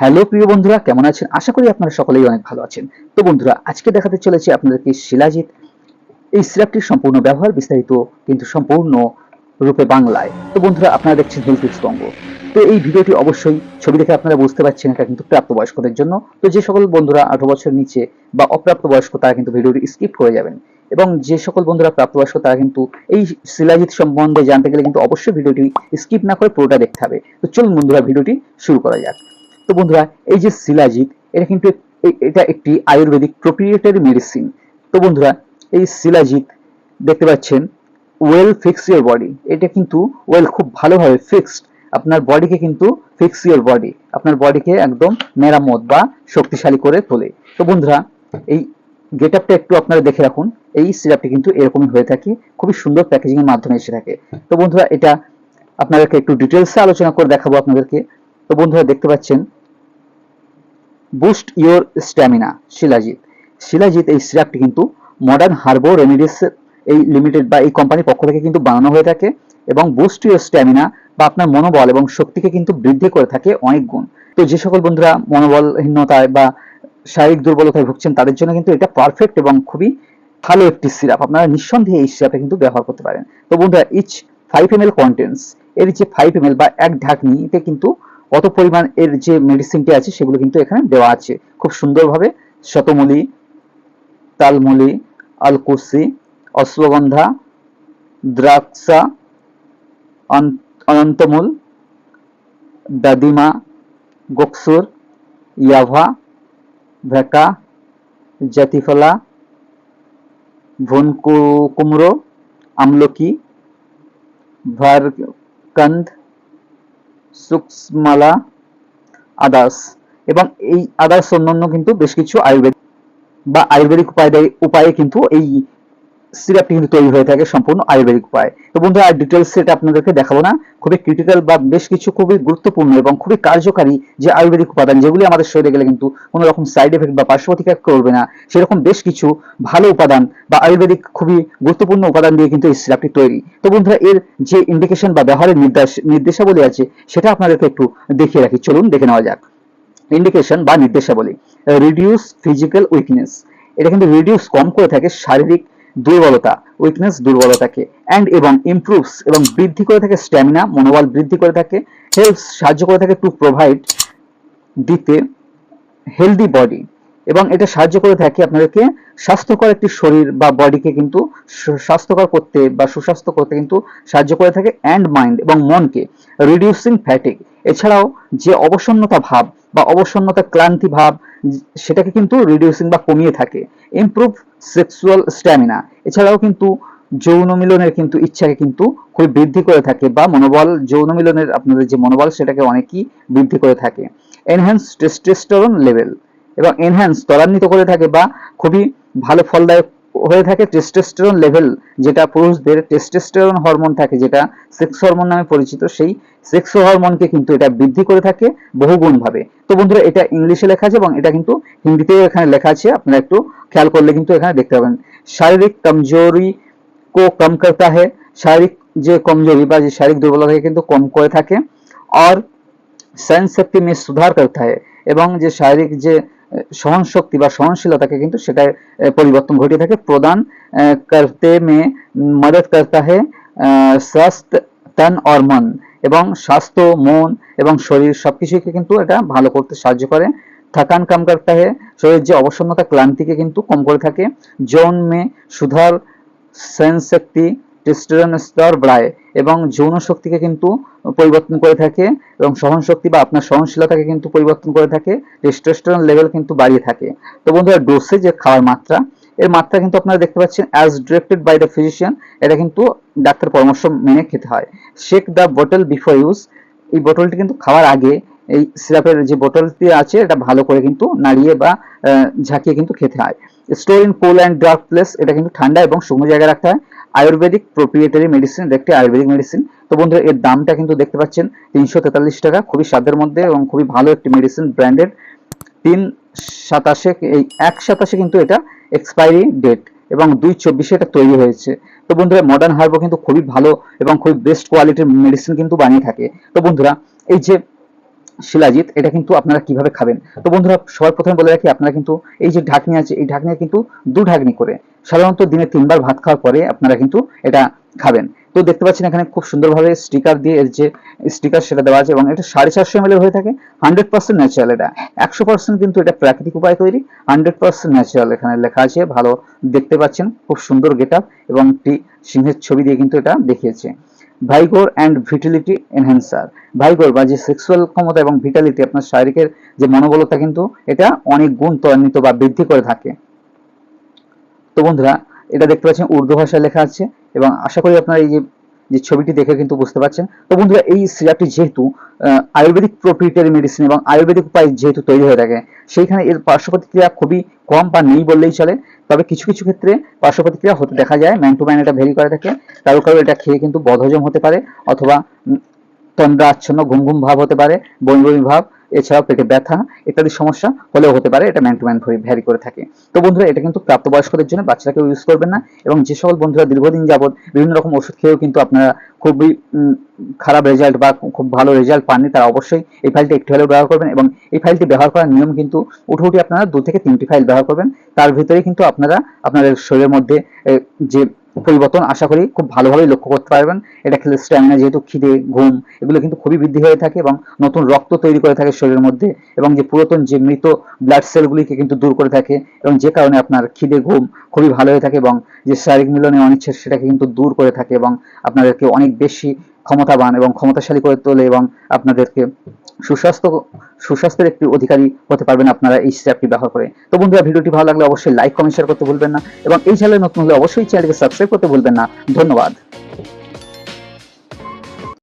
Hello প্রিয় বন্ধুরা, কেমন আছেন? আশা করি আপনারা সকলেই অনেক ভালো আছেন। তো বন্ধুরা, আজকে দেখাতে চলেছি আপনাদেরকে শিলাজিৎ। এই সিরাপটির সম্পূর্ণ ব্যবহার, বিস্তারিত কিন্তু সম্পূর্ণ রূপে বাংলায়। তো বন্ধুরা, আপনারা দেখছেন হেলথ বঙ্গ তো এই ভিডিওটি অবশ্যই ছবি দেখে আপনারা বুঝতে পারছেন এটা কিন্তু প্রাপ্তবয়স্কদের জন্য। তো যে সকল বন্ধুরা আঠারো বছর নিচে বা অপ্রাপ্তবয়স্ক, তারা কিন্তু ভিডিওটি স্কিপ করে যাবেন। এবং যে সকল বন্ধুরা প্রাপ্তবয়স্ক, তারা কিন্তু এই শিলাজিৎ সম্বন্ধে জানতে গেলে কিন্তু অবশ্যই ভিডিওটি স্কিপ না করে পুরোটা দেখতে হবে। তো চলুন বন্ধুরা, ভিডিওটি শুরু করা যাক। তো বন্ধুরা, এই যে শিলাজিৎ এটা কিন্তু এটা একটি আয়ুর্বেদিক প্রোপ্রিয়েটারি মেডিসিন তো বন্ধুরা, এই শিলাজিৎ দেখতে পাচ্ছেন ওয়েল ফিক্স ইউর বডি এটা কিন্তু ওয়েল খুব ভালোভাবে ফিক্সড আপনার বডিকে কিন্তু ফিক্স ইউর বডি আপনার বডিকে একদম মেরামত বা শক্তিশালী করে তোলে। তো বন্ধুরা, এই গেট আপটা একটু আপনারা দেখে রাখুন। এই সিরাপটি কিন্তু এরকমই হয়ে থাকে, খুবই সুন্দর প্যাকেজিং এর মাধ্যমে এসে থাকে। তো বন্ধুরা, এটা আপনাদেরকে একটু ডিটেলসে আলোচনা করে দেখাবো আপনাদেরকে। তো বন্ধুরা, দেখতে পাচ্ছেন boost your stamina shilajit shilajit এই সিরাপটি কিন্তু মডার্ন হার্বো রেমিডিস এই লিমিটেড বা এই কোম্পানির পক্ষ থেকে কিন্তু বানানো হয়ে থাকে এবং বুস্ট ইওর স্ট্যামিনা বা আপনার মনোবল এবং শক্তিকে কিন্তু বৃদ্ধি করে থাকে অনেক গুণ। তো যে সকল বন্ধুরা মনোবলহীনতায় বা শারীরিক দুর্বলতায় ভুগছেন, তাদের জন্য কিন্তু এটা পারফেক্ট এবং খুবই ভালো একটি সিরাপ আপনারা নিঃসন্দেহে এই সিরাপে কিন্তু ব্যবহার করতে পারেন। তো বন্ধুরা each five M L contents এর যে ফাইভ এম এল বা এক ঢাকনি, এতে কিন্তু কত পরিমাণ এর যে মেডিসিনটি আছে সেগুলো কিন্তু এখানে দেওয়া আছে। খুব সুন্দরভাবে শতমূলি, তালমূলি, আলকুসি, অশ্বগন্ধা, দ্রাক্ষা অনন্তমূল, দাদিমা, গোকসুর, ইয়াভা, ভেকা, জাতিফলা ভুনকু কুমড়ো আমলকি, ভারকন্দ সুক্সমালা আদার্স এবং এই আদার্স অন্যান্য কিন্তু বেশ কিছু আয়ুর্বেদ বা আয়ুর্বেদিক উপায় উপায়ে কিন্তু এই সিরাপটি কিন্তু তৈরি হয়ে থাকে সম্পূর্ণ আয়ুর্বেদিক উপায়। তো বন্ধুরা, আর ডিটেলস এটা আপনাদেরকে দেখাবো না। খুবই ক্রিটিক্যাল বা বেশ কিছু খুবই গুরুত্বপূর্ণ এবং খুবই কার্যকারী যে আয়ুর্বেদিক উপাদান যেগুলি আমাদের শরীরে গেলে কিন্তু কোনো রকম সাইড এফেক্ট বা পার্শ্ব করবে না, সেরকম বেশ কিছু ভালো উপাদান বা আয়ুর্বেদিক খুবই গুরুত্বপূর্ণ উপাদান দিয়ে কিন্তু এই সিরাপটি তৈরি। তো বন্ধুরা, এর যে ইন্ডিকেশন বা ব্যবহারের নির্দেশ নির্দেশাবলী আছে, সেটা আপনাদেরকে একটু দেখিয়ে রাখি। চলুন দেখে নেওয়া যাক। ইন্ডিকেশন বা নির্দেশাবলী। রিডিউস ফিজিক্যাল উইকনেস এটা কিন্তু রিডিউস কম করে থাকে শারীরিক দুর্বলতা উইকনেস দুর্বলতাকে অ্যান্ড এবং ইমপ্রুভস এবং বৃদ্ধি করে থাকে স্ট্যামিনা মনোবল বৃদ্ধি করে থাকে হেলথ সাহায্য করে থাকে টু প্রোভাইড দিতে হেলদি বডি এবং এটা সাহায্য করে থাকে আপনাদেরকে স্বাস্থ্যকর একটি শরীর বা বডিকে কিন্তু স্বাস্থ্যকর করতে বা সুস্বাস্থ্য করতে কিন্তু সাহায্য করে থাকে অ্যান্ড মাইন্ড এবং মনকে রিডিউসিং ফ্যাটিক এছাড়াও যে অবসন্নতা ভাব বা অবসন্নতা ক্লান্তি ভাব, সেটাকে কিন্তু রিডিউসিং বা কমিয়ে থাকে। ইমপ্রুভ সেক্সুয়াল স্ট্যামিনা এছাড়াও কিন্তু যৌন মিলনের কিন্তু ইচ্ছাকে কিন্তু খুবই বৃদ্ধি করে থাকে বা মনোবল, যৌন মিলনের আপনাদের যে মনোবল সেটাকে অনেকই বৃদ্ধি করে থাকে। এনহ্যান্স টেস্টোস্টেরন লেভেল এবং এনহ্যান্স ত্বরান্বিত করে থাকে বা খুবই ভালো ফলদায়ক হয়ে থাকে টেস্টোস্টেরন লেভেল যেটা পুরুষদের টেস্টোস্টেরন হরমোন থাকে যেটা সেক্স হরমোন নামে পরিচিত সেই সেক্স হরমোনকে কিন্তু এটা বৃদ্ধি করে থাকে বহুগুণ ভাবে তো বন্ধুরা এটা ইংলিশে লেখা আছে এবং এটা কিন্তু হিন্দিতেও এখানে লেখা আছে আপনারা একটু খেয়াল করলে কিন্তু এখানে দেখতে পাবেন শারীরিক কমজোরি को कम करता है শারীরিক যে কমজোরি বা যে শারীরিক দুর্বলতাকে কিন্তু কম করে থাকে আর सहन शक्ति में सुधार करता है এবং যে শারীরিক যে সহনশক্তি বা সহনশীলতাকে কিন্তু সেটা পরিবর্তন ঘটিয়ে থাকে। প্রদান করতে মে, মদত করতা হে স্বাস্থ্য, তন আর মন এবং স্বাস্থ্য, মন এবং শরীর সবকিছুকে কিন্তু এটা ভালো করতে সাহায্য করে। থাকান কাম করতে হে, শরীর যে অবসন্নতা, ক্লান্তিকে কিন্তু কম করে থাকে। যৌন মে, সুধার সহনশক্তি টেস্টোস্টেরন স্তর বাড়ায় এবং যৌন শক্তিকে কিন্তু পরিবর্তন করে থাকে এবং সহন শক্তি বা আপনার সহনশীলতাকে কিন্তু পরিবর্তন করে থাকে টেস্টোস্টেরন লেভেল কিন্তু বাড়িয়ে থাকে। তো বন্ধুরা ডোসে যে খাওয়ার মাত্রা, এর মাত্রা কিন্তু আপনারা দেখতে পাচ্ছেন as directed by the physician এটা কিন্তু ডাক্তার পরামর্শ মেনে খেতে হয়। Shake the bottle before use এই বোতলটি কিন্তু খাওয়ার আগে এই সিরাপের যে বোতলটি আছে, এটা ভালো করে কিন্তু নাড়িয়ে বা ঝাঁকিয়ে কিন্তু খেতে হয়। Store in cool and dark place এটা কিন্তু ঠান্ডা এবং শুকনো জায়গায় রাখতে হয়। আয়ুর্বেদিক প্রোপ্রিয়েটারি মেডিসিন একটি আয়ুর্বেদিক মেডিসিন তো বন্ধুরা, এর দামটা কিন্তু দেখতে পাচ্ছেন তিনশো তেতাল্লিশ টাকা, খুবই সাধ্যের মধ্যে এবং খুবই ভালো একটি মেডিসিন ব্র্যান্ডেড তিন সাতাশে, এই এক সাতাশে কিন্তু এটা এক্সপায়ারি ডেট এবং দুই চব্বিশে এটা তৈরি হয়েছে। তো বন্ধুরা মডার্ন হার্বো কিন্তু খুবই ভালো এবং খুবই বেস্ট কোয়ালিটির মেডিসিন কিন্তু বানিয়ে থাকে। তো বন্ধুরা, এই যে শিলাজিৎ, এটা কিন্তু আপনারা কীভাবে খাবেন? তো বন্ধুরা সবার প্রথমে বলে রাখি, আপনারা কিন্তু এই যে ঢাকনি আছে, এই ঢাকনি কিন্তু দু ঢাকনি করে, সাধারণত দিনে তিনবার ভাত খাওয়ার পরে আপনারা কিন্তু এটা খাবেন। তো দেখতে পাচ্ছেন এখানে খুব সুন্দরভাবে স্টিকার দিয়ে এর যে স্টিকার সেটা দেওয়া আছে এবং এটা সাড়ে চারশো এম হয়ে থাকে হান্ড্রেড পার্সেন্ট ন্যাচারাল এটা। একশো পার্সেন্ট কিন্তু এটা প্রাকৃতিক উপায় তৈরি হান্ড্রেড পার্সেন্ট ন্যাচারাল এখানে লেখা আছে, ভালো দেখতে পাচ্ছেন, খুব সুন্দর গেট এবং একটি সিংহের ছবি দিয়ে কিন্তু এটা দেখিয়েছে। Vigour and vitality enhancer vigour বা যে সেক্সুয়াল ক্ষমতা এবং ভিটালিটি আপনার শারীরিকের যে মনোবলতা কিন্তু এটা অনেক গুণ ত্বরান্বিত বা বৃদ্ধি করে থাকে। তো বন্ধুরা, এটা দেখতে পাচ্ছেন উর্দু ভাষায় লেখা আছে এবং আশা করি আপনারা এই যে যে ছবিটি দেখে কিন্তু বুঝতে পারছেন। তো বন্ধুরা, এই সিরাপটি যেহেতু আয়ুর্বেদিক প্রোপ্রিটারি মেডিসিন এবং আয়ুর্বেদিক উপায় যেহেতু তৈরি হয়ে থাকে, সেইখানে এর পার্শ্বপ্রতিক্রিয়া খুবই কম বা নেই বললেই চলে। তবে কিছু কিছু ক্ষেত্রে পার্শ্ব প্রতিক্রিয়া হতে দেখা যায় ম্যান টু ম্যান এটা ভেরি করে থাকে। কারও কারও এটা খেয়ে কিন্তু বদহজম হতে পারে, অথবা তন্দ্রা আচ্ছন্ন ঘুম ঘুম ভাব হতে পারে, বমি বমি ভাব এছাড়াও পেটে ব্যথা ইত্যাদি সমস্যা হলেও হতে পারে, এটা ম্যান টু ম্যান ভ্যারি করে থাকে। তো বন্ধুরা, এটা কিন্তু প্রাপ্তবয়স্কদের জন্য বাচ্চারা কেউ ইউজ করবেন না এবং যে সকল বন্ধুরা দীর্ঘদিন যাবত বিভিন্ন রকম ওষুধ খেয়েও কিন্তু আপনারা খুবই খারাপ রেজাল্ট বা খুব ভালো রেজাল্ট পাননি, তারা অবশ্যই এই ফাইলটি একটু হলেও ব্যবহার করবেন এবং এই ফাইলটি ব্যবহার করার নিয়ম কিন্তু উঠে উঠে আপনারা দু থেকে তিনটি ফাইল ব্যবহার করবেন। তার ভিতরে কিন্তু আপনারা, আপনাদের শরীরের মধ্যে যে পরিবর্তন আশা করি খুব ভালোভাবেই লক্ষ্য করতে পারবেন। এটা খেলে স্ট্যামিনা যেহেতু, খিদে, ঘুম, এগুলো কিন্তু খুবই বৃদ্ধি হয়ে থাকে এবং নতুন রক্ত তৈরি করে থাকে শরীরের মধ্যে এবং যে পুরাতন যে মৃত ব্লাড সেলগুলিকে কিন্তু দূর করে থাকে এবং যে কারণে আপনার খিদে, ঘুম খুবই ভালো হয়ে থাকে এবং যে শারীরিক মিলনে অনিচ্ছা সেটাকে কিন্তু দূর করে থাকে এবং আপনাদেরকে অনেক বেশি ক্ষমতাবান এবং ক্ষমতাশালী করে তোলে এবং আপনাদেরকে সুস্বাস্থ্য সুস্বাস্থ্যের একটি অধিকারী হতে পারবেন আপনারা এই স্ট্যাপটি ব্যবহার করে। তো বন্ধুরা, ভিডিওটি ভালো লাগলে অবশ্যই লাইক কমেন্ট শেয়ার করতে ভুলবেন না এবং এই চ্যানেলে নতুন হলে অবশ্যই চ্যানেলকে সাবস্ক্রাইব করতে ভুলবেন না। ধন্যবাদ।